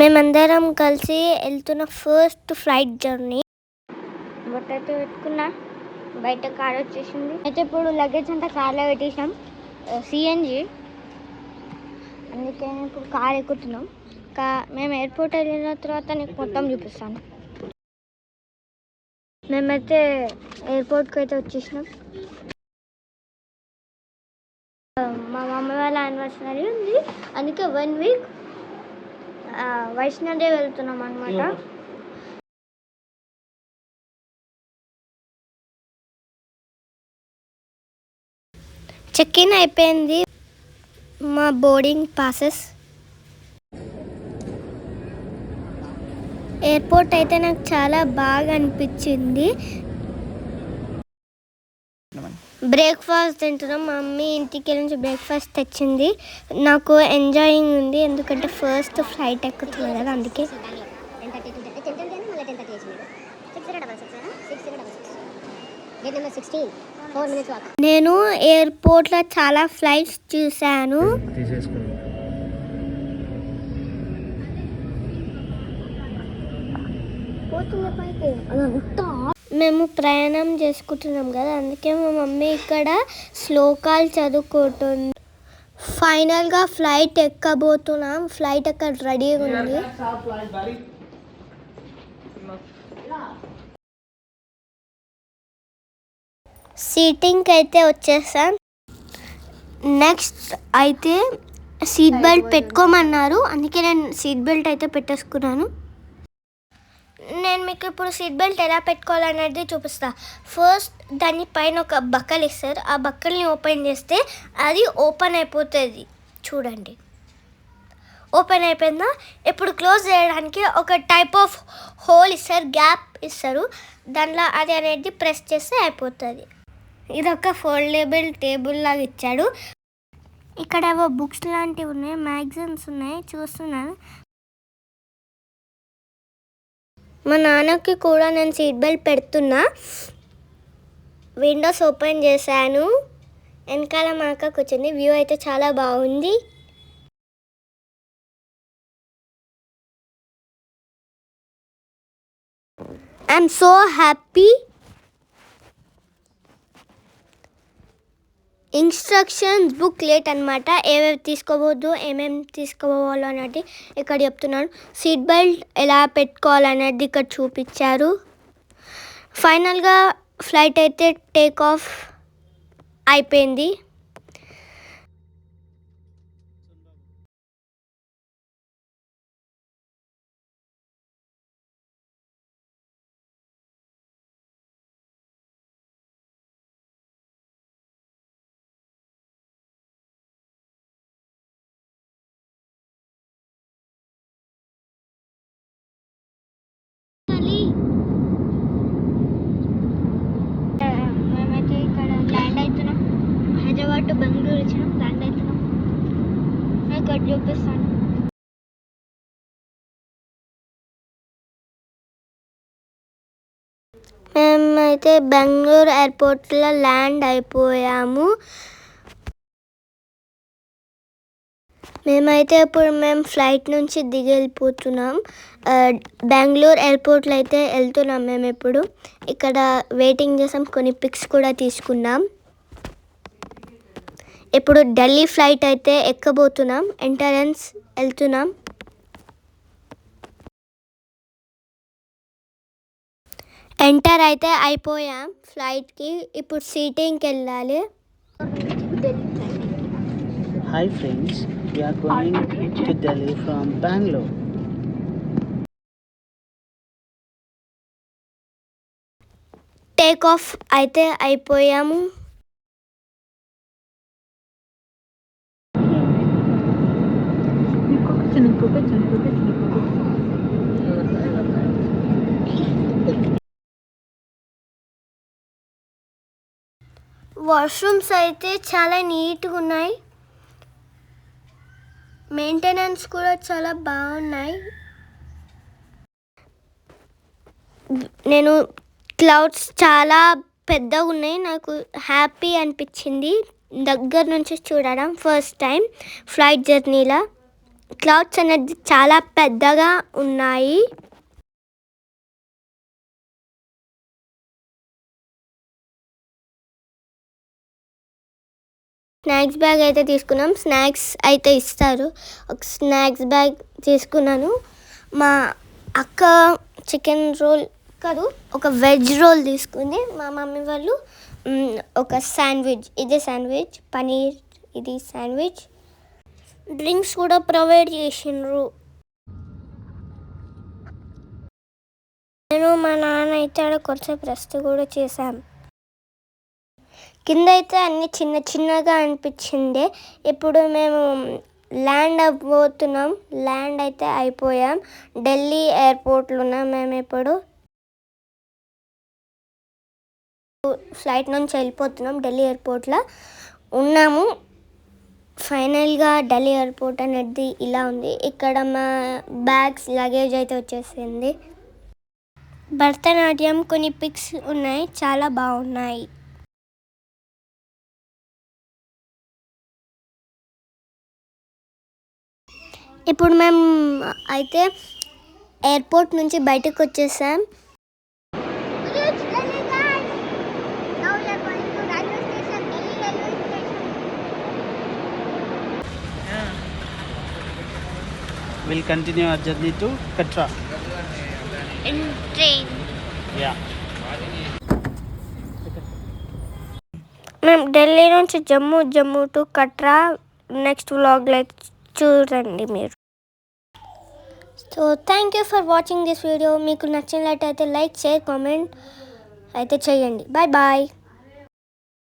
మేమందరం కలిసి వెళ్తున్న ఫస్ట్ ఫ్లైట్ జర్నీ బొట్టైతే పెట్టుకున్నా బయట కార్ వచ్చేసింది. అయితే ఇప్పుడు లగేజ్ అంతా కార్లో పెట్టేసాం సిఎన్జి అందుకే ఇప్పుడు కార్ ఎక్కుతున్నాం. కా మేము ఎయిర్పోర్ట్ వెళ్ళిన తర్వాత నీకు మొత్తం చూపిస్తాను. మేమైతే ఎయిర్పోర్ట్కి అయితే వచ్చేసినాం. మా మమ్మీ వాళ్ళ యానివర్సరీ ఉంది. అందుకే వన్ వీక్ వైష్ణోదేవి వెళ్తున్నాం అనమాట చెక్ ఇన్ అయిపోయింది. మా బోర్డింగ్ పాసెస్ ఎయిర్పోర్ట్ అయితే నాకు చాలా బాగా అనిపించింది. బ్రేక్ఫాస్ట్ తింటున్నాం. మా మమ్మీ ఇంటికి నుంచి బ్రేక్ఫాస్ట్ తెచ్చింది. నాకు ఎంజాయింగ్ ఉంది. ఎందుకంటే ఫస్ట్ ఫ్లైట్ ఎక్కుతున్నాను కదా అందుకే. నేను ఎయిర్పోర్ట్లో చాలా ఫ్లైట్స్ చూశాను. మేము ప్రయాణం చేసుకుంటున్నాం కదా అందుకే మా మమ్మీ ఇక్కడ శ్లోకాలు చదువుకుంటుంది. ఫైనల్గా ఫ్లైట్ ఎక్కబోతున్నాం. ఫ్లైట్ అక్కడ రెడీగా ఉంది. సీటింగ్కి అయితే వచ్చేసాం. నెక్స్ట్ అయితే సీట్ బెల్ట్ పెట్టుకోమన్నారు. అందుకే నేను సీట్ బెల్ట్ అయితే పెట్టేసుకున్నాను. నేను మీకు ఇప్పుడు సీట్ బెల్ట్ ఎలా పెట్టుకోవాలనేది చూపిస్తా. ఫస్ట్ దాని పైన ఒక బక్కలు ఇస్తారు. ఆ బక్కల్ని ఓపెన్ చేస్తే అది ఓపెన్ అయిపోతుంది. చూడండి. ఓపెన్ అయిపోయిందా? ఇప్పుడు క్లోజ్ చేయడానికి ఒక టైప్ ఆఫ్ హోల్ ఇస్తారు. గ్యాప్ ఇస్తారు. దానిలో అది అనేది ప్రెస్ చేస్తే అయిపోతుంది. ఇది ఒక ఫోల్డబుల్ టేబుల్ లాగా ఇచ్చాడు. ఇక్కడ ఏవో బుక్స్ లాంటివి ఉన్నాయి. మ్యాగజైన్స్ ఉన్నాయి. చూస్తున్నాను. మా నాన్నకి కూడా నేను సీట్ బెల్ట్ పెడుతున్నా. విండోస్ ఓపెన్ చేశాను. వెనకాల మా అక్క కూర్చుంది. వ్యూ అయితే చాలా బాగుంది. I'm so happy instructions booklet అనమాట ఏవేవి తీసుకోవద్దు ఏమేమి తీసుకోవాలో అనేది ఇక్కడ చెప్తున్నాను. సీట్ బెల్ట్ ఎలా పెట్టుకోవాలనేది ఇక్కడ చూపించారు. ఫైనల్గా ఫ్లైట్ అయితే టేక్ ఆఫ్ అయిపోయింది మేమైతే ఇక్కడ ల్యాండ్ అవుతున్నాం హైదరాబాద్ టు బెంగళూరు వచ్చినాం ల్యాండ్ అవుతున్నాం నేను చూపిస్తాను మేమైతే బెంగళూరు ఎయిర్పోర్ట్లో ల్యాండ్ అయిపోయాము. మేమైతే ఇప్పుడు మేము ఫ్లైట్ నుంచి దిగిపోతున్నాం బెంగళూరు ఎయిర్పోర్ట్లో అయితే వెళ్తున్నాం మేము ఇప్పుడు. ఇక్కడ వెయిటింగ్ చేసాం. కొన్ని పిక్స్ కూడా తీసుకున్నాం. ఇప్పుడు ఢిల్లీ ఫ్లైట్ అయితే ఎక్కబోతున్నాం? ఎంట్రన్స్ వెళ్తున్నాం. ఎంటర్ అయితే అయిపోయాం ఫ్లైట్కి. ఇప్పుడు సీటింగ్కి వెళ్ళాలి. Friends, we are going to Delhi from Bangalore. Take off అయితే అయిపోయాము. వాష్రూమ్స్ అయితే చాలా నీట్గా ఉన్నాయి. మెయింటెనెన్స్ కూడా చాలా బాగున్నాయి. నేను క్లౌడ్స్ చాలా పెద్దగా ఉన్నాయి. నాకు హ్యాపీ అనిపించింది. దగ్గర నుంచి చూడడం ఫస్ట్ టైం ఫ్లైట్ జర్నీలో క్లౌడ్స్ అనేది చాలా పెద్దగా ఉన్నాయి. స్నాక్స్ బ్యాగ్ అయితే తీసుకున్నాం. స్నాక్స్ అయితే ఇస్తారు. ఒక స్నాక్స్ బ్యాగ్ తీసుకున్నాను. మా అక్క చికెన్ రోల్ కాదు ఒక వెజ్ రోల్ తీసుకుంది. మా మమ్మీ వాళ్ళు ఒక శాండ్విచ్ ఇదే శాండ్విచ్ పనీర్ ఇది శాండ్విచ్. డ్రింక్స్ కూడా ప్రొవైడ్ చేసిండ్రు. నేను మా నాన్న అయితే ఆడ కొంచెం రెస్ట్ కూడా చేశాం. కింద అయితే అన్ని చిన్న చిన్నగా అనిపించింది ఇప్పుడు మేము ల్యాండ్ అవ్వబోతున్నాం. ల్యాండ్ అయితే అయిపోయాం. ఢిల్లీ ఎయిర్పోర్ట్లో ఉన్నాం మేము ఇప్పుడు. ఫ్లైట్ నుంచి వెళ్ళిపోతున్నాం. ఢిల్లీ ఎయిర్పోర్ట్లో ఉన్నాము. ఫైనల్గా ఢిల్లీ ఎయిర్పోర్ట్ అనేది ఇలా ఉంది. ఇక్కడ మా బ్యాగ్స్ లగేజ్ అయితే వచ్చేసింది. భరతనాట్యం కొన్ని పిక్స్ ఉన్నాయి. చాలా బాగున్నాయి. ఇప్పుడు మేము అయితే ఎయిర్పోర్ట్ నుంచి బయటకు వచ్చేసాం. We'll continue our journey to Katra. Train Yeah. మేము ఢిల్లీ నుంచి జమ్మూ జమ్మూ టు కట్రా నెక్స్ట్ వ్లాగ్లో చూడండి మీరు. So thank you for watching this video మీకు నచ్చినట్లయితే లైక్ షేర్ కామెంట్ అయితే చేయండి. Bye bye